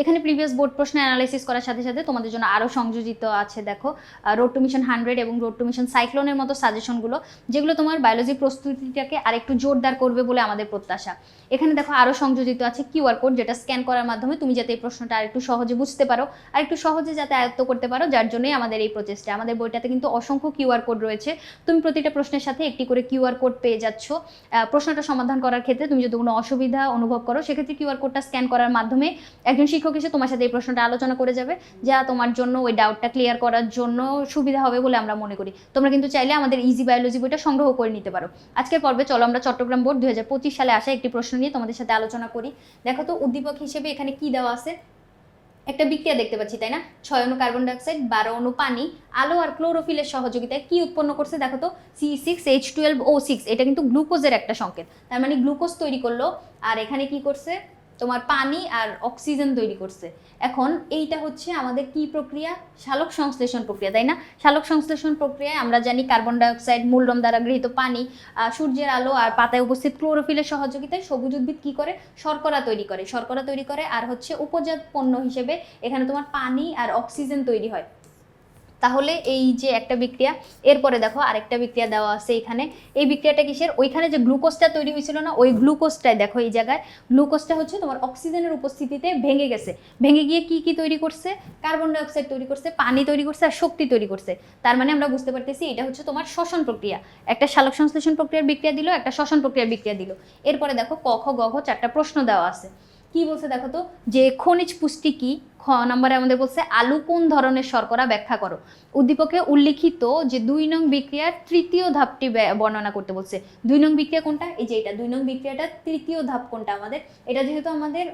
এখানে previous board প্রশ্ন analysis করার সাথে সাথে তোমাদের জন্য আরও সংযোজিত আছে, দেখো। রোড টু মিশন হান্ড্রেড এবং রোড টু মিশন সাইক্লোনের মতো সাজেশনগুলো যেগুলো তোমার বায়োলজি প্রস্তুতিটাকে আরেকটু জোরদার করবে বলে আমাদের প্রত্যাশা। এখানে দেখো আরও সংযোজিত আছে কিউআর কোড যেটা স্ক্যান করার মাধ্যমে তুমি যাতে এই প্রশ্নটা আরেকটু সহজে বুঝতে পারো আর একটু সহজে যাতে আয়ত্ত করতে পারো, যার জন্যই আমাদের এই প্রচেষ্টা। আমাদের বইটাতে কিন্তু অসংখ্য কিউআর কোড রয়েছে। তুমি প্রতিটা প্রশ্নের সাথে একটি করে কিউআর কোড পেয়ে যাচ্ছ। প্রশ্নটা সমাধান করার ক্ষেত্রে তুমি যদি কোনো অসুবিধা অনুভব করো, সেক্ষেত্রে কিউআর কোডটা স্ক্যান করার মাধ্যমে একজন শিক্ষক এসে তোমার সাথে এই প্রশ্নটা আলোচনা করে যাবে, যা তোমার জন্য ওই ডাউটটা ক্লিয়ার করার জন্য সুবিধা হবে বলে আমরা মনে করি। তোমরা কিন্তু চাইলে আমাদের ইজি বায়োলজি বইটা সংগ্রহ করে নিতে পারো। আজকের পর্বে চলো আমরা চট্টগ্রাম বোর্ড দু হাজার পঁচিশ সালে আসা একটি প্রশ্ন নিয়ে তোমাদের সাথে আলোচনা করি। দেখো তো, উদ্দীপক হিসেবে এখানে কি দেওয়া আছে? একটা বিক্রিয়া দেখতে পাচ্ছি, তাই না? ছয় অণু কার্বন ডাইঅক্সাইড বারো অণু পানি, আলো আর ক্লোরোফিলের সহযোগিতায় কি উৎপন্ন করছে? দেখো তো C six H twelve O six এটা কিন্তু গ্লুকোজের একটা সংকেত। তার মানে গ্লুকোজ তৈরি করল, আর এখানে কি করছে? তোমার পানি আর অক্সিজেন তৈরি করছে। এখন এইটা হচ্ছে আমাদের কি প্রক্রিয়া? শালক সংশ্লেষণ প্রক্রিয়া, তাই না? শালক সংশ্লেষণ প্রক্রিয়ায় আমরা জানি কার্বন ডাইঅক্সাইড মূলরম দ্বারা গৃহীত পানি সূর্যের আলো আর পাতায় উপস্থিত ক্লোরোফিলের সহযোগিতায় সবুজ উদ্ভিদ কি করে? শর্করা তৈরি করে। শর্করা তৈরি করে আর হচ্ছে উপজাত পণ্য হিসেবে এখানে তোমার পানি আর অক্সিজেন তৈরি হয়। তাহলে এই যে একটা বিক্রিয়া, এরপরে দেখো আরেকটা বিক্রিয়া দেওয়া আছে এখানে। এই বিক্রিয়াটা কিসের? ওইখানে যে গ্লুকোজটা তৈরি হয়েছিল না, ওই গ্লুকোজটাই দেখো এই জায়গায়। গ্লুকোজটা হচ্ছে তোমার অক্সিজেনের উপস্থিতিতে ভেঙে গেছে। ভেঙে গিয়ে কি কি তৈরি করছে? কার্বন ডাইঅক্সাইড তৈরি করছে, পানি তৈরি করছে আর শক্তি তৈরি করছে। তার মানে আমরা বুঝতে পারতেছি এটা হচ্ছে তোমার শ্বসন প্রক্রিয়া। একটা শালক সংশ্লেষণ প্রক্রিয়ার বিক্রিয়া দিল, একটা শ্বসন প্রক্রিয়ার বিক্রিয়া দিল। এরপরে দেখো ক, খ, গ, ঘ চারটা প্রশ্ন দেওয়া আছে। কি বলছে দেখো তো? যে খনিজ পুষ্টি কি? খ নম্বরে আমাদের বলছে, আলু কোন ধরনের শর্করা? ব্যাখ্যা করো। উদ্দীপকে উল্লিখিত যে দুই নং বিক্রিয়ার তৃতীয় ধাপটি বর্ণনা করতে বলছে। দুই নং বিক্রিয়া কোনটা? এই যে এটা, দুই নং বিক্রিয়াটা তৃতীয় ধাপ কোনটা আমাদের? এটা যেহেতু আমাদের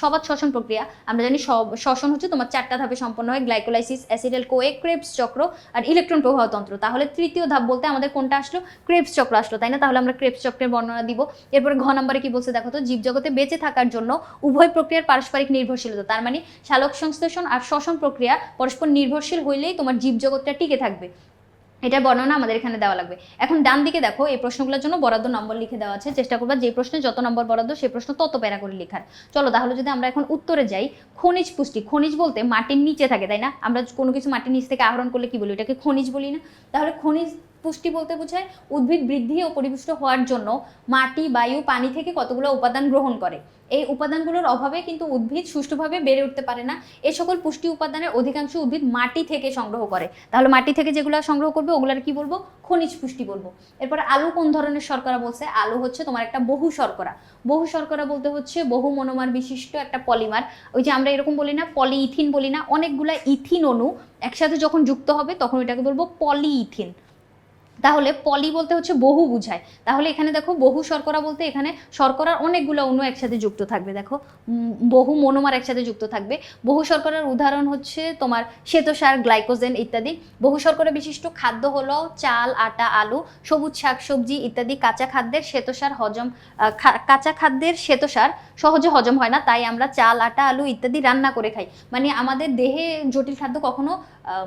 সবাত শ্বসন প্রক্রিয়া, আমরা জানি শ্বসন হচ্ছে তোমার চারটা ধাপে সম্পন্ন হয়, গ্লাইকোলাইসিস, অ্যাসিডেল কোয়ে ক্রেপস চক্র আর ইলেকট্রন প্রবাহ তন্ত্র। তাহলে তৃতীয় ধাপ বলতে আমাদের কোনটা আসলো? ক্রেবস চক্র আসলো, তাই না? তাহলে আমরা ক্রেবস চক্রের বর্ণনা দিব। এরপরে ঘ নম্বরে কি বলছে? দেখো তো, জীবজগতে বেঁচে থাকার জন্য উভয় প্রক্রিয়ার পারস্পরিক নির্ভরশীলতা, তার মানে শালক সংশ্লেষণ আর শ্বসন প্রক্রিয়া পরস্পর নির্ভরশীল হইলেই তোমার জীবজগৎটা টিকে থাকবে। এটার বর্ণনা আমাদের এখানে দেওয়া লাগবে। এখন ডান দিকে দেখো, এই প্রশ্নগুলোর জন্য বরাদ্দ নম্বর লিখে দেওয়া আছে। চেষ্টা করবা যে প্রশ্নে যত নম্বর বরাদ্দ সেই প্রশ্ন তত প্যারা করে লেখার। চলো তাহলে যদি আমরা এখন উত্তরে যাই, খনিজ পুষ্টি, খনিজ বলতে মাটির নিচে থাকে, তাই না? আমরা কোনো কিছু মাটির নিচ থেকে আহরণ করলে কি বলি? এটাকে খনিজ বলি না। তাহলে খনিজ পুষ্টি বলতে বোঝায় উদ্ভিদ বৃদ্ধি ও পরিপুষ্ট হওয়ার জন্য মাটি, বায়ু, পানি থেকে কতগুলো উপাদান গ্রহণ করে। এই উপাদানগুলোর অভাবে কিন্তু উদ্ভিদ সুষ্ঠুভাবে বেড়ে উঠতে পারে না। এই সকল পুষ্টি উপাদানের অধিকাংশ উদ্ভিদ মাটি থেকে সংগ্রহ করে। তাহলে মাটি থেকে যেগুলো সংগ্রহ করবে, ওগুলার কি বলব? খনিজ পুষ্টি বলব। এরপরে আলু কোন ধরনের শর্করা বলছে? আলু হচ্ছে তোমার একটা বহু শর্করা। বহু শর্করা বলতে হচ্ছে বহু মনোমার বিশিষ্ট একটা পলিমার। ওই যে আমরা এরকম বলি না, পলিইথিন বলি না, অনেকগুলা ইথিন অণু একসাথে যখন যুক্ত হবে, তখন এটাকে বলব পলিইথিন। তাহলে পলি বলতে হচ্ছে বহু বুঝায়। তাহলে এখানে দেখো বহু শর্করা বলতে এখানে শর্করার অনেকগুলো অণু একসাথে যুক্ত থাকবে, দেখো। বহু মনোমার একসাথে যুক্ত থাকবে। বহু শর্করার উদাহরণ হচ্ছে তোমার শ্বেতসার গ্লাইকোজেন ইত্যাদি। বহু শর্করা বিশিষ্ট খাদ্য হলো চাল, আটা, আলু, সবুজ শাকসবজি ইত্যাদি। কাঁচা খাদ্যের শ্বেতসার হজম কাঁচা খাদ্যের শ্বেতসার সহজে হজম হয় না, তাই আমরা চাল, আটা, আলু ইত্যাদি রান্না করে খাই। মানে আমাদের দেহে জটিল খাদ্য কখনো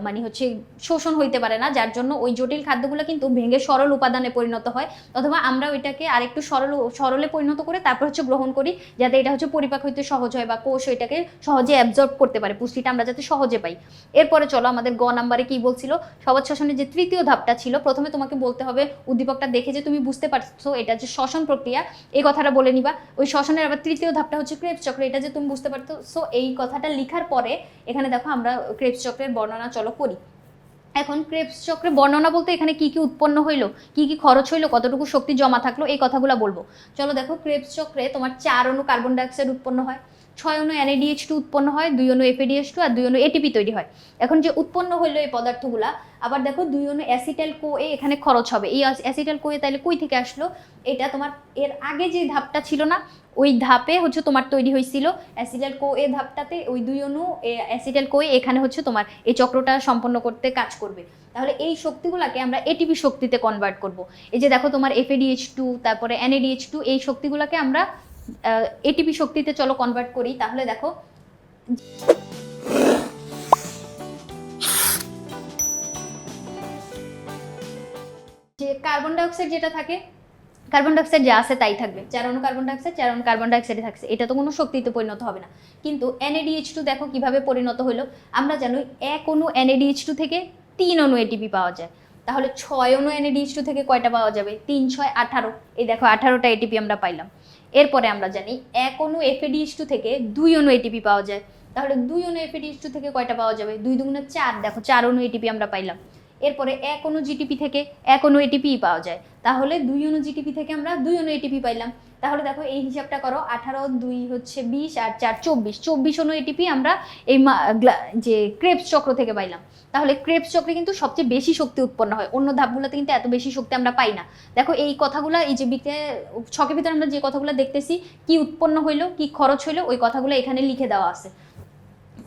মানে হচ্ছে শোষণ হইতে পারে না, যার জন্য ওই জটিল খাদ্যগুলো কিন্তু ভেঙে সরল উপাদানে পরিণত হয়। অথবা আমরা ওইটাকে আরেকটু সরল সরলে পরিণত করে তারপর হচ্ছে গ্রহণ করি, যাতে এটা হচ্ছে পরিপাক হইতে সহজ হয় বা কোষ ওইটাকে সহজে অ্যাবজর্ব করতে পারে, পুষ্টিটা আমরা যাতে সহজে পাই। এরপরে চলো আমাদের গ নাম্বারে কি বলছিল? সবাদ শ্বসনের যে তৃতীয় ধাপটা ছিল, প্রথমে তোমাকে বলতে হবে, উদ্দীপকটা দেখে যে তুমি বুঝতে পারছ, এটা যে শ্বসন প্রক্রিয়া, এই কথাটা বলে নিবা। ওই শ্বসনের আবার তৃতীয় ধাপটা হচ্ছে ক্রেপস চক্র, এটা যে তুমি বুঝতে পারতো সো এই কথাটা লেখার পরে, এখানে দেখো আমরা ক্রেপস চক্রের বর্ণনা চলো করি। এখন ক্রেপস চক্রে বর্ণনা বলতে এখানে কি কি উৎপন্ন হইল, কি কি খরচ হইল, কতটুকু শক্তি জমা থাকল, এই কথাগুলো বলব। চলো দেখো, ক্রেপস চক্রে তোমার চার অনু কার্বন ডাইঅক্সাইড উৎপন্ন হয়। ছয় অণু এনএডিএইচ টু উৎপন্ন হয়, দুই অনু এফএডিএস টু আর দুই অণু এটিপি তৈরি হয়। এখন যে উৎপন্ন হইল এই পদার্থগুলা, আবার দেখো দুই অনু অ্যাসিটাইল কো এ এখানে খরচ হবে। এই অ্যাসিটাইল কো এ তাহলে কই থেকে আসলো? এটা তোমার এর আগে যে ধাপটা ছিল না, ওই ধাপে হচ্ছে তোমার তৈরি হয়েছিল অ্যাসিটাইল কো এ ধাপটাতে ওই দুই অণু অ্যাসিটাইল কো এ এখানে হচ্ছে তোমার এই চক্রটা সম্পন্ন করতে কাজ করবে। তাহলে এই শক্তিগুলোকে আমরা এটিপি শক্তিতে কনভার্ট করব। এই যে দেখো তোমার এফএডিএইচ টু তারপরে এনএডিএইচ টু এই শক্তিগুলোকে আমরা এটিপি শক্তিতে চলো কনভার্ট করি, তাহলে দেখো যে কার্বন ডাইঅক্সাইড যেটা থাকে কার্বন ডাইঅক্সাইড যা আছে তাই থাকবে। চার অনু কার্বন ডাইঅক্সাইড চার অনু কার্বন ডাইঅক্সাইড থাকছে। এটা তো কোনো শক্তিতে পরিণত হবে না। কিন্তু এনএডিএইচ টু দেখো কীভাবে পরিণত হলো। আমরা জানি এক অনু এনএডিএইচ টু থেকে তিন অনু এটিপি পাওয়া যায়। তাহলে ছয় অনু এনএডিএইচ টু থেকে কয়টা পাওয়া যাবে? তিন, ছয়, আঠারো। এই দেখো, আঠারোটা এটিপি আমরা পাইলাম। এরপরে আমরা জানি এক অনু এফএডিএইচ টু থেকে দুই অনু এটিপি পাওয়া যায়। তাহলে দুই অনু এফএডিএইচ টু থেকে কয়টা পাওয়া যাবে? দুই দুগুণে চার। দেখো, চার অনু এটিপি আমরা পাইলাম। এরপরে এক অনু জিটিপি থেকে এক অনু এটিপি পাওয়া যায়। তাহলে দুই অণু জিটিপি থেকে আমরা দুই অণু এটিপি পাইলাম। তাহলে দেখো এই হিসাবটা করো, আঠারো, দুই হচ্ছে বিশ আর চার চব্বিশ। চব্বিশ অনু এটিপি আমরা এই যে ক্রেপস চক্র থেকে পাইলাম। তাহলে ক্রেপস চক্রে কিন্তু সবচেয়ে বেশি শক্তি উৎপন্ন হয়। অন্য ধাপগুলোতে কিন্তু এত বেশি শক্তি আমরা পাই না। দেখো এই কথাগুলো, এই যে বিক্রিয়া ছকের ভিতরে আমরা যে কথাগুলো দেখতেছি, কি উৎপন্ন হইল, কি খরচ হইল, ওই কথাগুলো এখানে লিখে দেওয়া আছে।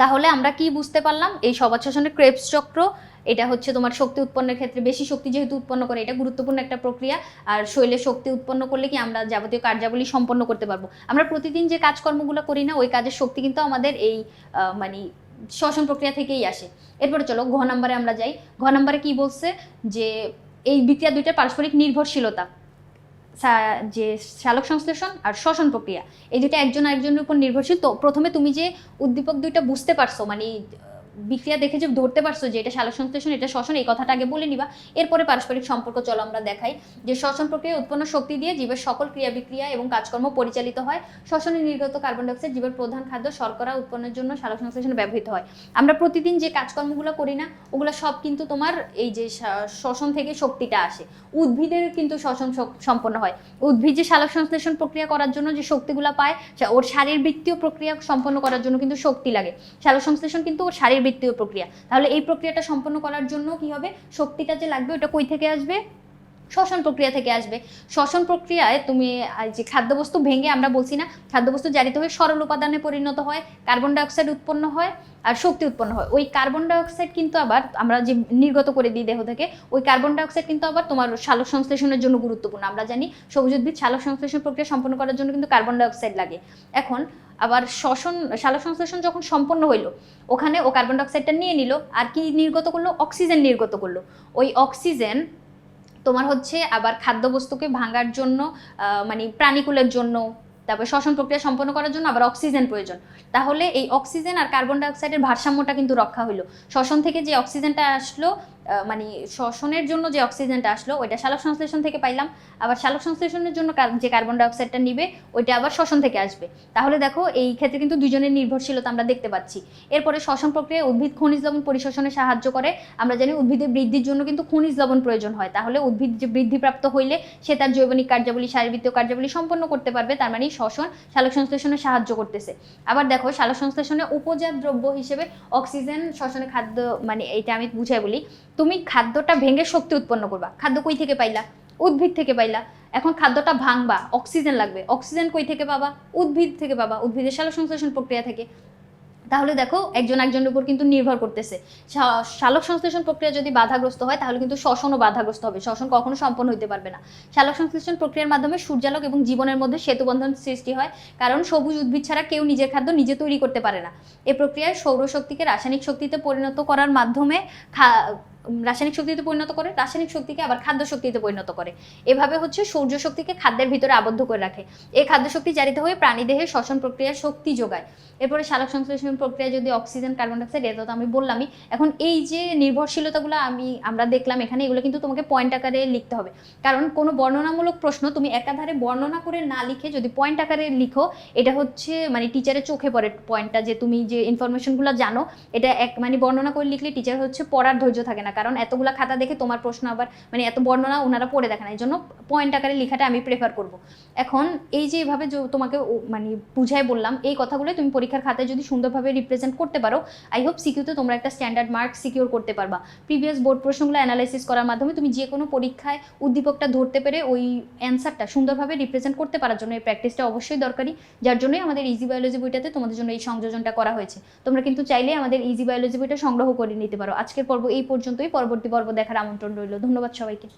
তাহলে আমরা কি বুঝতে পারলাম? এই সবার শোষণের ক্রেপস চক্র, এটা হচ্ছে তোমার শক্তি উৎপন্নের ক্ষেত্রে বেশি শক্তি যেহেতু উৎপন্ন করে, এটা গুরুত্বপূর্ণ একটা প্রক্রিয়া। আর শৈলে শক্তি উৎপন্ন করলে কি আমরা যাবতীয় কার্যাবলী সম্পন্ন করতে পারব। আমরা প্রতিদিন যে কাজকর্মগুলো করি না, ওই কাজের শক্তি কিন্তু আমাদের এই মানে শ্বসন প্রক্রিয়া থেকেই আসে। এরপরে চলো, ঘ নাম্বারে আমরা যাই। ঘ নাম্বারে কি বলছে? যে এই বিক্রিয়া দুইটার পারস্পরিক নির্ভরশীলতা। যে শালক সংশ্লেষণ আর শ্বসন প্রক্রিয়া, এই দুটো একজন আরেকজনের উপর নির্ভরশীল। তো প্রথমে তুমি যে উদ্দীপক দুইটা বুঝতে পারছ মানে বিক্রিয়া দেখে যে ধরতে পারছ যে এটা শালক সংশ্লেষণ, এটা শ্বসন, এই কথাটা আগে বলে নিবা। এরপরে পারস্পরিক সম্পর্ক চলো আমরা দেখাই। যে শ্বসন প্রক্রিয়া উৎপন্ন শক্তি দিয়ে জীবের সকল ক্রিয়া বিক্রিয়া এবং কাজকর্ম পরিচালিত হয়। শ্বসনে নির্গত কার্বন ডাইঅক্সাইড জীবের প্রধান খাদ্য শর্করা উৎপন্নের জন্য শালক সংশ্লেষণে ব্যবহৃত হয়। আমরা প্রতিদিন যে কাজকর্মগুলো করি না, ওগুলো সব কিন্তু তোমার এই যে শ্বসন থেকে শক্তিটা আসে। উদ্ভিদের কিন্তু শ্বসন সম্পন্ন হয়। উদ্ভিদ যে সালোক সংশ্লেষণ প্রক্রিয়া করার জন্য যে শক্তিগুলো পায় ওর শারীরবৃত্তীয় প্রক্রিয়া সম্পন্ন করার জন্য কিন্তু শক্তি লাগে। সালোক সংশ্লেষণ কিন্তু ওর শারীরবৃত্তীয় প্রক্রিয়া। তাহলে এই প্রক্রিয়াটা সম্পন্ন করার জন্য কি হবে? শক্তিটা যে লাগবে ওটা কই থেকে আসবে? শ্বসন প্রক্রিয়া থেকে আসবে। শ্বসন প্রক্রিয়ায় তুমি যে খাদ্যবস্তু ভেঙে আমরা বলছি না, খাদ্যবস্তু জারিত হয়ে সরল উপাদানে পরিণত হয় কার্বন ডাইঅক্সাইড উৎপন্ন হয়, আর শক্তি উৎপন্ন হয়। ওই কার্বন ডাইঅক্সাইড কিন্তু আবার আমরা যে নির্গত করে দিই দেহ থেকে, ওই কার্বন ডাইঅক্সাইড কিন্তু আবার তোমার সালোক সংশ্লেষণের জন্য গুরুত্বপূর্ণ। আমরা জানি সবুজ উদ্ভিদ সালোক সংশ্লেষণ প্রক্রিয়া সম্পন্ন করার জন্য কিন্তু কার্বন ডাইঅক্সাইড লাগে। এখন আবার শ্বসন, সালোক সংশ্লেষণ যখন সম্পন্ন হইল, ওখানে ও কার্বন ডাইঅক্সাইডটা নিয়ে নিল আর কি নির্গত করল? অক্সিজেন নির্গত করল। ওই অক্সিজেন তোমার হচ্ছে আবার খাদ্যবস্তুকে ভাঙার জন্য মানে প্রাণীকুলের জন্য, তারপর শ্বসন প্রক্রিয়া সম্পন্ন করার জন্য আবার অক্সিজেন প্রয়োজন। তাহলে এই অক্সিজেন আর কার্বন ডাইঅক্সাইডের ভারসাম্যটা কিন্তু রক্ষা হলো শ্বসন থেকে যে অক্সিজেনটা আসলো মানে শ্বসনের জন্য যে অক্সিজেনটা আসলো, ওইটা শালক সংশ্লেষণ থেকে পাইলাম। আবার শালক সংশ্লেষণের জন্য যে কার্বন ডাইঅক্সাইডটা নিবে, ওইটা আবার শ্বসন থেকে আসবে। তাহলে দেখো, এই ক্ষেত্রে কিন্তু দুজনের নির্ভরশীলতা আমরা দেখতে পাচ্ছি। এরপরে শ্বসন প্রক্রিয়ায় উদ্ভিদ খনিজ লবণ পরিশোষণে সাহায্য করে। আমরা জানি উদ্ভিদের বৃদ্ধির জন্য কিন্তু খনিজ লবণ প্রয়োজন হয়। তাহলে উদ্ভিদ যে বৃদ্ধিপ্রাপ্ত হইলে সে তার জৈবনিক কার্যাবলী শারীরবৃত্তীয় কার্যাবলী সম্পন্ন করতে পারবে। তার মানে শ্বসন শালক সংশ্লেষণে সাহায্য করতেছে। আবার দেখো, শালক সংশ্লেষণে উপজাত দ্রব্য হিসেবে অক্সিজেন শ্বসনে খাদ্য মানে এইটা আমি বুঝাই বলি। তুমি খাদ্যটা ভেঙে শক্তি উৎপন্ন করবা। খাদ্য কই থেকে পাইলা? উদ্ভিদ থেকে পাইলা। এখন খাদ্যটা ভাঙবা, অক্সিজেন লাগবে। অক্সিজেন কই থেকে পাবা? উদ্ভিদ থেকে পাবা। উদ্ভিদের সালোক সংশ্লেষণ প্রক্রিয়া থেকে। তাহলে দেখো, একজন একজনের উপর কিন্তু নির্ভর করতেছে। সালোক সংশ্লেষণ প্রক্রিয়া যদি বাধাগ্রস্ত হয়, তাহলে কিন্তু শ্বসনও বাধাগ্রস্ত হবে। শ্বসন কখনো সম্পন্ন হতে পারবে না। সালোক সংশ্লেষণ প্রক্রিয়ার মাধ্যমে সূর্যালোক এবং জীবনের মধ্যে সেতুবন্ধন সৃষ্টি হয়। কারণ সবুজ উদ্ভিদ ছাড়া কেউ নিজের খাদ্য নিজে তৈরি করতে পারে না। এ প্রক্রিয়ায় সৌরশক্তিকে রাসায়নিক শক্তিতে পরিণত করার মাধ্যমে রাসায়নিক শক্তিতে পরিণত করে, রাসায়নিক শক্তিকে আবার খাদ্য শক্তিতে পরিণত করে। এভাবে হচ্ছে সূর্য শক্তিকে খাদ্যের ভিতরে আবদ্ধ করে রাখে। এই খাদ্য শক্তি জারিত হয়ে প্রাণীদেহে শ্বসন প্রক্রিয়ার শক্তি যোগায়। এরপরে সালোক সংশ্লেষণ প্রক্রিয়া যদি অক্সিজেন, কার্বন ডাইঅক্সাইড, এটা তো আমি বললামই। এখন এই যে নির্ভরশীলতাগুলো আমি, আমরা দেখলাম এখানে, এগুলো কিন্তু তোমাকে পয়েন্ট আকারে লিখতে হবে। কারণ কোনো বর্ণনামূলক প্রশ্ন তুমি একাধারে বর্ণনা করে না লিখে যদি পয়েন্ট আকারে লিখো, এটা হচ্ছে মানে টিচারের চোখে পড়ে পয়েন্টটা যে তুমি যে ইনফরমেশনগুলো জানো, এটা এক মানে বর্ণনা করে লিখলে টিচার হচ্ছে পড়ার ধৈর্য থাকে না। কারণ এতগুলা খাতা দেখে তোমার প্রশ্ন আবার মানে এত বর্ণনা ওনারা পড়ে দেখে না। এই জন্য পয়েন্ট আকারে লেখাটা আমি প্রেফার করব। এখন এই যে এভাবে তোমাকে মানে বুঝাই বললাম, এই কথাগুলো তুমি পরীক্ষার খাতায় যদি সুন্দরভাবে রিপ্রেজেন্ট করতে পারো আই হোপ সিকিউতে তোমরা একটা স্ট্যান্ডার্ড মার্ক সিকিউর করতে পারবা। প্রিভিয়াস বোর্ড প্রশ্নগুলো অ্যানালাইসিস করার মাধ্যমে তুমি যে কোনো পরীক্ষায় উদ্দীপকটা ধরতে পেরে ওই অ্যান্সারটা সুন্দরভাবে রিপ্রেজেন্ট করতে পারার জন্য এই প্র্যাকটিসটা অবশ্যই দরকারি। যার জন্যই আমাদের ইজি বায়োলজি বইটাতে তোমাদের জন্য এই সংযোজনটা করা হয়েছে। তোমরা কিন্তু চাইলে আমাদের ইজি বায়োলজি বইটা সংগ্রহ করে নিতে পারো। আজকের পর্ব এই পর্যন্তই পরবর্তী পর্ব দেখার আমন্ত্রণ রইল। ধন্যবাদ সবাইকে।